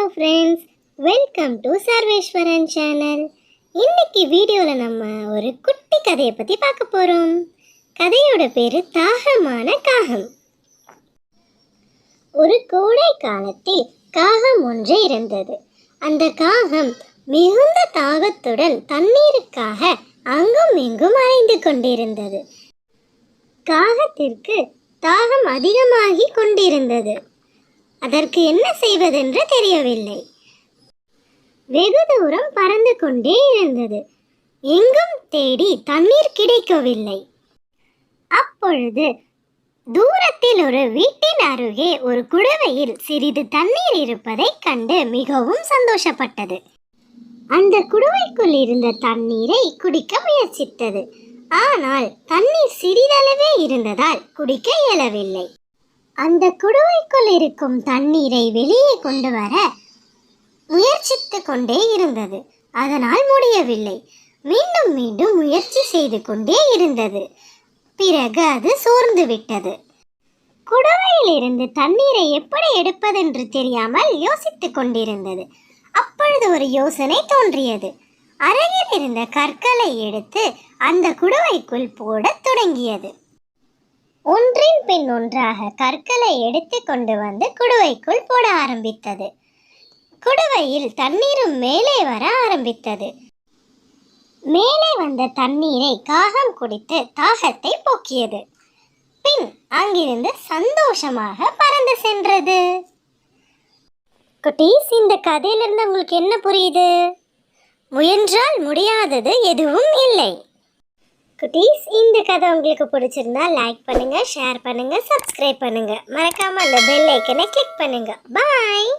Hello friends welcome to Sarveswaran channel இன்னைக்கு வீடியோவில் நம்ம ஒரு குட்டி கதையை பற்றி பார்க்க போகிறோம் கதையோட பேர் தாகமான காகம். ஒரு கோடை காலத்தில் காகம் ஒன்று இருந்தது. அந்த காகம் மிகுந்த தாகத்துடன் தண்ணீருக்காக அங்கும் இங்கும் அலைந்து கொண்டிருந்தது. காகத்திற்கு தாகம் அதிகமாகி கொண்டிருந்தது. அதற்கு என்ன செய்வதென்று தெரியவில்லை. வெகு தூரம் பறந்து கொண்டே இருந்தது. எங்கும் தேடி தண்ணீர் கிடைக்கவில்லை. அப்பொழுது தூரத்தில் ஒரு வீட்டின் அருகே ஒரு குடவையில் சிறிது தண்ணீர் இருப்பதைக் கண்டு மிகவும் சந்தோஷப்பட்டது. அந்த குடுவைக்குள் இருந்த தண்ணீரை குடிக்க முயற்சித்தது. ஆனால் தண்ணீர் சிறிதளவே இருந்ததால் குடிக்க இயலவில்லை. அந்த குடுவைக்குள் இருக்கும் தண்ணீரை வெளியே கொண்டு வர முயற்சித்து கொண்டே இருந்தது. அதனால் முடியவில்லை. மீண்டும் மீண்டும் முயற்சி செய்து கொண்டே இருந்தது. பிறகு அது சோர்ந்து விட்டது. குடுவையில் இருந்து தண்ணீரை எப்படி எடுப்பதென்று தெரியாமல் யோசித்து கொண்டிருந்தது. அப்பொழுது ஒரு யோசனை தோன்றியது. அருகில் இருந்த கற்களை எடுத்து அந்த குடுவைக்குள் போடத் தொடங்கியது. ஒன்றின் பின் ஒன்றாக கற்களை எடுத்து கொண்டு வந்து குடுவைக்குள் போட ஆரம்பித்தது. குடுவையில் தண்ணீரும் மேலே வர ஆரம்பித்தது. மேலே வந்த தண்ணீரை காகம் குடித்து தாகத்தை போக்கியது. பின் அங்கிருந்து சந்தோஷமாக பறந்து சென்றது. குட்டீஸ் இந்த கதையிலிருந்து உங்களுக்கு என்ன புரியுது? முயன்றால் முடியாதது எதுவும் இல்லை. குட்டீஸ் இந்த கதை உங்களுக்கு பிடிச்சிருந்தா லைக் பண்ணுங்க ஷேர் பண்ணுங்க சப்ஸ்கிரைப் பண்ணுங்க. மறக்காம அந்த பெல் ஐக்கனை கிளிக் பண்ணுங்க. பாய்